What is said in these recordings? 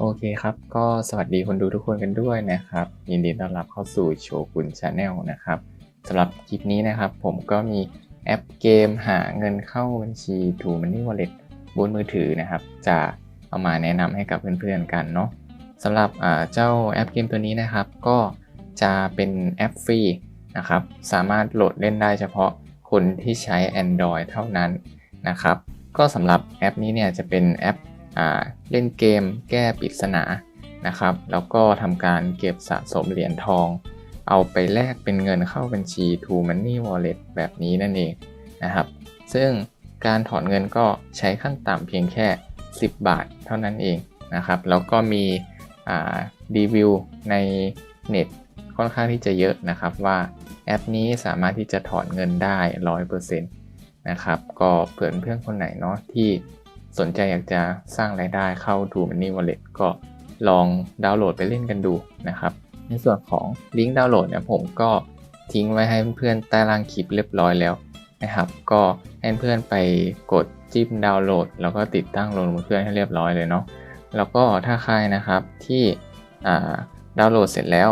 โอเคครับ ก็สวัสดีคนดูทุกคนกันด้วยนะครับ ยินดีต้อนรับเข้าสู่โชกุนชาแนลนะครับสำหรับคลิปนี้นะครับ ผมก็มีแอปเกมหาเงินเข้าบัญชี t ู Money Wallet บนมือถือนะครับ จะเอามาแนะนำให้กับเพื่อนๆกันเนาะสำหรับเจ้าแอปเกมตัวนี้นะครับ ก็จะเป็นแอปฟรีนะครับ สามารถโหลดเล่นได้เฉพาะคนที่ใช้ Android เท่านั้นนะครับ ก็สำหรับแอปนี้เนี่ยจะเป็นแอป เล่นเกมแก้ปริศนานะครับ แล้วก็ทำการเก็บสะสมเหรียญทอง เอาไปแลกเป็นเงินเข้าบัญชี t ู Money Wallet แบบนี้นั่นเองนะครับ ซึ่งการถอนเงินก็ใช้ขั้นต่ำเพียงแค่ 10 บาทเท่านั้นเองนะครับ แล้วก็มีรีวิวในเน็ตค่อนข้างที่จะเยอะนะครับว่าแอปนี้สามารถที่จะถอนเงินได้ 100%นะครับ ก็เพื่อนเพื่อนคนไหนเนาะที่ สนใจอยากจะสร้างรายได้เข้า t ู Money Wallet ก็ลองดาวน์โหลดไปเล่นกันดูนะครับ ในส่วนของลิงก์ดาวน์โหลดเนี่ยผมก็ทิ้งไว้ให้เพื่อนๆใต้ล่างคลิปเรียบร้อยแล้วนะครับ ก็ให้เพื่อนไปกดจิ้มดาวน์โหลด แล้วก็ติดตั้งลงเพื่อนให้เรียบร้อยเลยเนาะแล้วก็ถ้าใครนะครับที่ดาวน์โหลดเสร็จแล้ว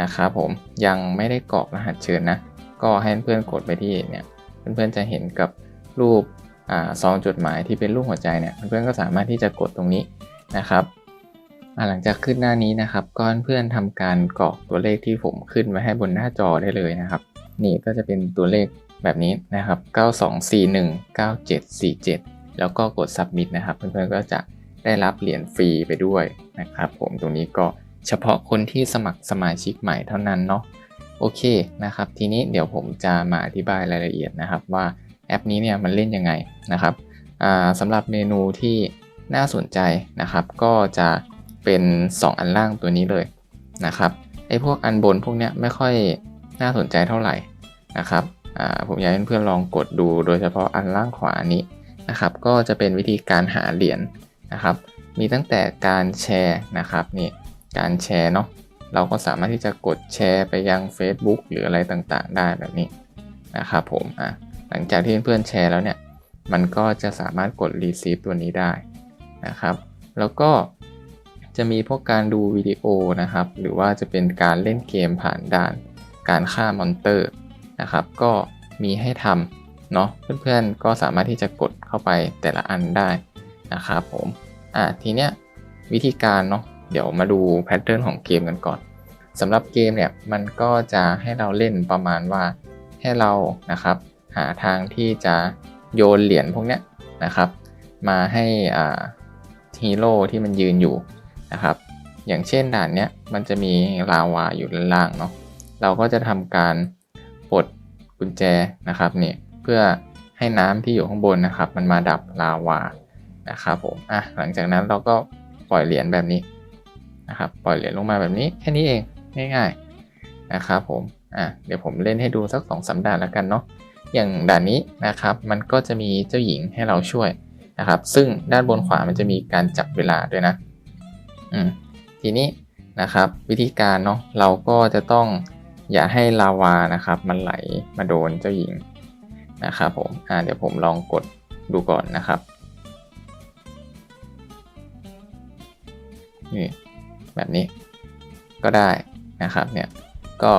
นะครับผมยังไม่ได้กรอกรหัสเชิญนะ ก็ให้เพื่อนกดไปที่เนี่ยเพื่อนๆจะเห็นกับรูป ซองจดหมายที่เป็นรูปหัวใจเนี่ยเพื่อนๆก็สามารถที่จะกดตรงนี้นะครับหลังจากขึ้นหน้านี้นะครับก็เพื่อนทำการกรอกตัวเลขที่ผมขึ้นไว้ให้บนหน้าจอได้เลยนะครับ นี่ก็จะเป็นตัวเลขแบบนี้นะครับ 92419747 แล้วก็กด submit นะครับ เพื่อนๆก็จะได้รับเหรียญฟรีไปด้วยนะครับ ผมตรงนี้ก็เฉพาะคนที่สมัครสมาชิกใหม่เท่านั้นเนาะโอเคนะครับ ทีนี้เดี๋ยวผมจะมาอธิบายรายละเอียดนะครับว่า แอปนี้เนี่ยมันเล่นยังไงนะครับสำหรับเมนูที่น่าสนใจนะครับ ก็จะเป็น 2 อันล่างตัวนี้เลยนะครับไอ้พวกอันบนพวกเนี้ยไม่ค่อยน่าสนใจเท่าไหร่นะครับผมอยากให้เพื่อนลองกดดูโดยเฉพาะอันล่างขวานี้นะครับ ก็จะเป็นวิธีการหาเหรียญนะครับ มีตั้งแต่การแชร์นะครับนี่การแชร์เนาะเราก็สามารถที่จะกดแชร์ไปยัง Facebook หรืออะไรต่างๆ ได้แบบนี้นะครับผมอะ หลังจากที่เพื่อนแชร์แล้วเนี่ย มันก็จะสามารถกด receive ตัวนี้ได้นะครับ แล้วก็จะมีพวกการดูวิดีโอนะครับ หรือว่าจะเป็นการเล่นเกมผ่านด่าน การฆ่ามอนเตอร์นะครับ ก็มีให้ทำเนาะเพื่อนๆ ก็สามารถที่จะกดเข้าไปแต่ละอันได้นะครับผม อะทีเนี้ยวิธีการเนาะเดี๋ยวมาดูแพทเทิร์นของเกมกันก่อนสำหรับเกมเนี่ยมันก็จะให้เราเล่นประมาณว่าให้เรานะครับ หาทางที่จะโยนเหรียญพวกเนี้ยนะครับ มาให้ฮีโร่ที่มันยืนอยู่นะครับ อย่างเช่นด่านเนี้ยมันจะมีลาวาอยู่ด้านล่างเนาะเราก็จะทำการปลดกุญแจนะครับนี่เพื่อให้น้ำที่อยู่ข้างบนนะครับ มันมาดับลาวานะครับผมอะหลังจากนั้นเราก็ปล่อยเหรียญแบบนี้นะครับ ปล่อยเหรียญลงมาแบบนี้แค่นี้เองง่ายๆนะครับผมอะเดี๋ยวผมเล่นให้ดูสักสองสาด่านแล้วกันเนาะ อย่างด่านนี้นะครับ มันก็จะมีเจ้าหญิงให้เราช่วยนะครับ ซึ่งด้านบนขวามันจะมีการจับเวลาด้วยนะ อืม ทีนี้นะครับ วิธีการเนาะเราก็จะต้องอย่าให้ลาวานะครับ มันไหลมาโดนเจ้าหญิงนะครับผมอ่าเดี๋ยวผมลองกดดูก่อนนะครับนี่แบบนี้ก็ได้นะครับเนี่ยก็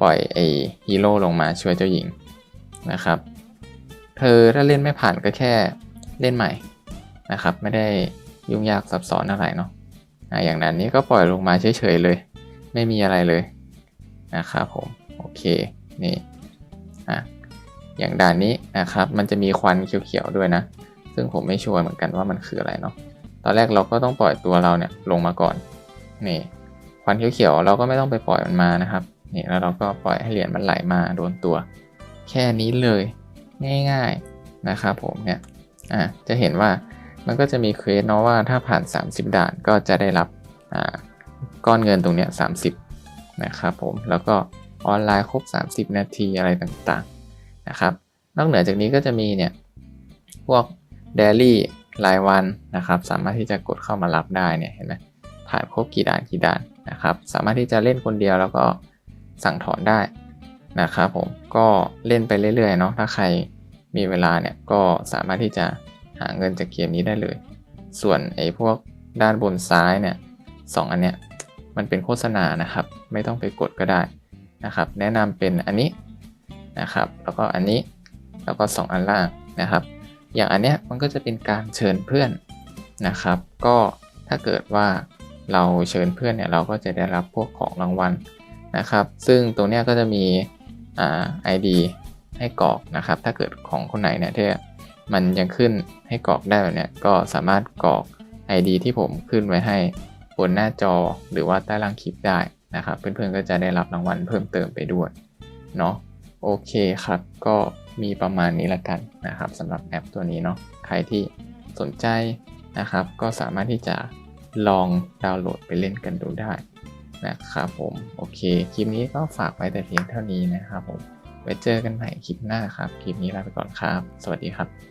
ปล่อยไอฮีโร่ลงมาช่วยเจ้าหญิง นะครับ เธอถ้าเล่นไม่ผ่านก็แค่เล่นใหม่นะครับ ไม่ได้ยุ่งยากซับซ้อนอะไรเนาะอย่างนั้นนี้ก็ปล่อยลงมาเฉยๆเลย ไม่มีอะไรเลยนะครับผมโอเคนี่อะอย่างด่านนี้นะครับ มันจะมีควันเขียวๆด้วยนะ ซึ่งผมไม่ชัวร์เหมือนกันว่ามันคืออะไรเนาะตอนแรกเราก็ต้องปล่อยตัวเราเนี่ยลงมาก่อนนี่ควันเขียวๆเราก็ไม่ต้องไปปล่อยมันมานะครับนี่แล้วเราก็ปล่อยให้เหรียญมันไหลมาโดนตัว แค่นี้เลยง่ายๆนะครับผมเนี่ยอะจะเห็นว่ามันก็จะมีเควสเนาะว่าถ้าผ่าน 30 ด่านก็จะได้รับอ่าก้อนเงินตรงเนี้ย30นะครับผมแล้วก็ออนไลน์ครบ 30 นาทีอะไรต่างๆนะครับนอกเหนือจากนี้ก็จะมีเนี่ยพวกเดลี่รายวันนะครับสามารถที่จะกดเข้ามารับได้เนี่ยเห็นไหมผ่านครบกี่ด่านกี่ด่านนะครับสามารถที่จะเล่นคนเดียวแล้วก็สั่งถอนได้ นะครับผมก็เล่นไปเรื่อยๆเนาะถ้าใครมีเวลาเนี่ยก็สามารถที่จะหาเงินจากเกมนี้ได้เลย ส่วนไอ้พวกด้านบนซ้ายเนี่ยสองอันเนี้ยมันเป็นโฆษณานะครับ ไม่ต้องไปกดก็ได้นะครับ แนะนำเป็นอันนี้นะครับ แล้วก็อันนี้แล้วก็ 2 อันล่างนะครับ อย่างอันเนี้ยมันก็จะเป็นการเชิญเพื่อนนะครับ ก็ถ้าเกิดว่าเราเชิญเพื่อนเนี่ยเราก็จะได้รับพวกของรางวัลนะครับ ซึ่งตรงเนี้ยก็จะมี ID ให้กรอกนะครับ ถ้าเกิดของคนไหนเนี่ยที่มันยังขึ้นให้กรอกได้แบบเนี้ยก็สามารถกรอก ID ที่ผมขึ้นไว้ให้บนหน้าจอหรือว่าใต้ล่างคลิปได้นะครับ เพื่อนๆก็จะได้รับรางวัลเพิ่มเติมไปด้วยเนาะโอเคครับ ก็มีประมาณนี้ละกันนะครับสำหรับแอปตัวนี้เนาะใครที่สนใจนะครับ ก็สามารถที่จะลองดาวน์โหลดไปเล่นกันดูได้ นะครับผม โอเค คลิปนี้ก็ฝากไว้แต่เพียงเท่านี้นะครับผม ไว้เจอกันใหม่คลิปหน้าครับ คลิปนี้ลาไปก่อนครับ สวัสดีครับ